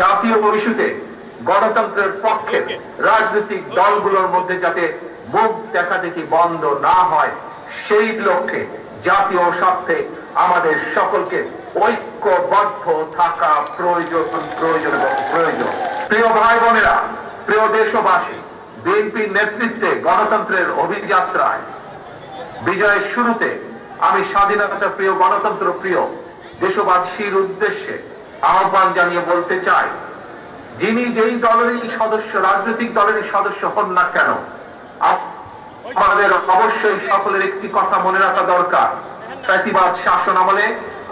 জাতীয় ইস্যুতে গণতন্ত্রের পক্ষে রাজনৈতিক দলগুলোর মধ্যে যাতে মুখ দেখা দেখি বন্ধ না হয়, সেই লক্ষ্যে জাতীয় স্বার্থে আমাদের সকলকে ঐক্যবদ্ধ থাকা প্রয়োজন প্রয়োজন এবং প্রয়োজন। প্রিয় ভাই বোনেরা, প্রিয় দেশবাসী বিএনপির নেতৃত্বে গণতন্ত্রের অভিযাত্রায় বিজয়ের শুরুতে আমি স্বাধীনতা প্রিয়, গণতন্ত্র প্রিয় দেশবাসীর উদ্দেশ্যে আহ্বান জানিয়ে বলতে চাই, যিনি যেই দলেরই সদস্য, রাজনৈতিক দলেরই সদস্য হন না কেন আমাদের অবশ্যই সকলের একটি কথা মনে রাখা দরকার। ফ্যাসিবাদ শাসন আমলে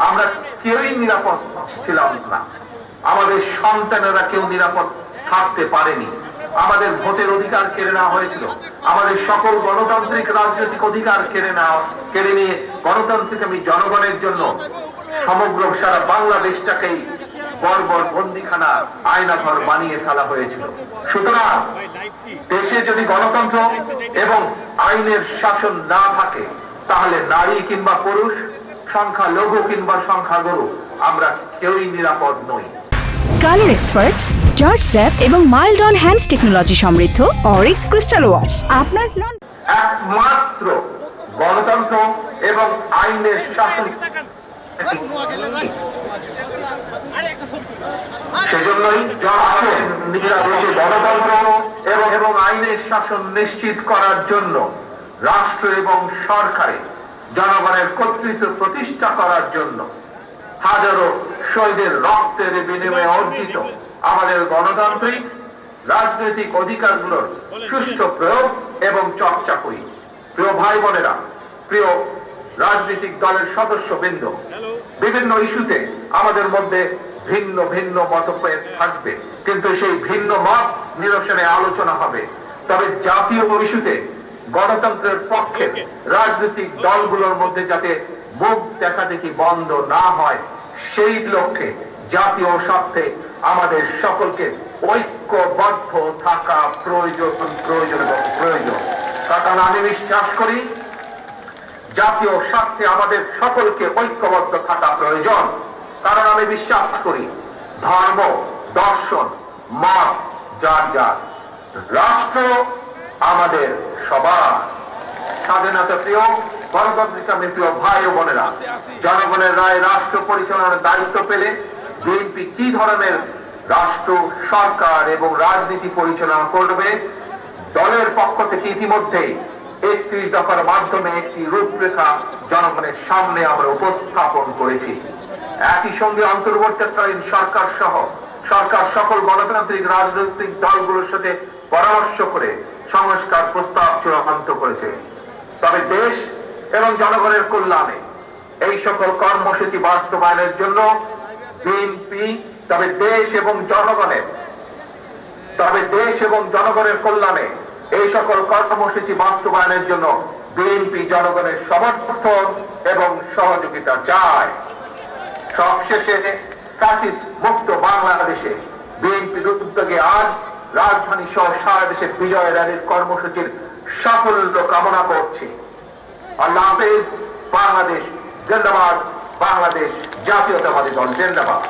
আমরা কেউই নিরাপদ ছিলাম না। আমাদের সন্তানেরা কেউ নিরাপদ থাকতে পারেনি। আমাদের ভোটের অধিকার কেড়ে নেওয়া হয়েছিল। আমাদের সকল গণতান্ত্রিক রাজনৈতিক অধিকার কেড়ে নেওয়া, কেড়ে নিয়ে গণতান্ত্রিক আমি জনগণের জন্য সমগ্র সারা বাংলাদেশটাকেই বর্বর বন্দিখানা আয়নাঘর বানিয়ে ফেলা হয়েছিল। সুতরাং দেশে যদি গণতন্ত্র এবং আইনের শাসন না থাকে তাহলে নারী কিংবা পুরুষ সংখ্যা লঘু কিংবা সংখ্যা আমরা কেউই নিরাপদ নই। কালার এক্সপার্ট জর্জ স্যাপ এবং মাইল্ড অন হ্যান্ডস টেকনোলজি সমৃদ্ধ অরিক্স ক্রিস্টাল ওয়াশ। আপনার একমাত্র গণতন্ত্র এবং আইনের শাসন সেজন্যই যারা আসেন নিজেরা দেশে গণতন্ত্র এবং এবং আইনের শাসন নিশ্চিত করার জন্য রাষ্ট্র এবং সরকারে জনগণের কর্তৃত্ব প্রতিষ্ঠা করার জন্য হাজারো শহীদের রক্তের বিনিময়ে অর্জিত আমাদের গণতান্ত্রিক রাজনৈতিক অধিকারগুলোর সুষ্ঠু প্রয়োগ এবং চর্চা করি। প্রিয় ভাই বোনেরা, প্রিয় রাজনৈতিক দলের সদস্য বৃন্দ বিভিন্ন ইস্যুতে আমাদের মধ্যে ভিন্ন ভিন্ন মতভেদ থাকবে। কিন্তু সেই ভিন্ন মত নিরসনে আলোচনা হবে। তবে জাতীয় ইস্যুতে গণতন্ত্রের পক্ষে রাজনৈতিক দলগুলোর মধ্যে যাতে মুখ দেখা দেখি বন্ধ না হয়, সেই লক্ষ্যে জাতীয় স্বার্থে আমাদের সকলকে ঐক্যবদ্ধ থাকা প্রয়োজন প্রয়োজন এবং প্রয়োজন। কারণ আমি বিশ্বাস করি। জাতীয় স্বার্থে আমাদের সকলকে ঐক্যবদ্ধ থাকা প্রয়োজন। কারণ আমি বিশ্বাস করি, ধর্ম, দর্শন, মত, যার যার, রাষ্ট্র আমাদের সবার। স্বাধীনতা প্রিয়, গণতান্ত্রিক প্রিয় ভাই ও বোনেরা, জনগণের রায় রাষ্ট্র পরিচালনার দায়িত্ব পেলে বিএনপি কি ধরনের রাষ্ট্র, সরকার এবং রাজনীতি পরিচালনা করবে, দলের পক্ষ থেকে ইতিমধ্যেই একত্রিশ দফার মাধ্যমে একটি রূপরেখা জনগণের সামনে আমরা উপস্থাপন করেছি। একই সঙ্গে অন্তর্বর্তীকালীন সরকার সহ সরকার সকল গণতান্ত্রিক রাজনৈতিক দলগুলোর সাথে পরামর্শ করে সংস্কার প্রস্তাব চূড়ান্ত করেছে। তবে দেশ এবং জনগণের কল্যাণে এই সকল কর্মসূচি বাস্তবায়নের জন্য বিএনপি তবে দেশ এবং জনগণের, তবে দেশ এবং জনগণের কল্যাণে এই সকল কর্মসূচি বাস্তবায়নের জন্য বিএনপি জনগণের সমর্থন এবং সহযোগিতা চায়। সবশেষে ফ্যাসিস্ট মুক্ত বাংলাদেশে বিএনপির উদ্যোগে আজ রাজধানী সহ সারা দেশে বিজয় র্যালির কর্মসূচির সাফল্য কামনা করছি। আল্লাহ হাফেজ, বাংলাদেশ জিন্দাবাদ, বাংলাদেশ জাতীয়তাবাদী দল জিন্দাবাদ।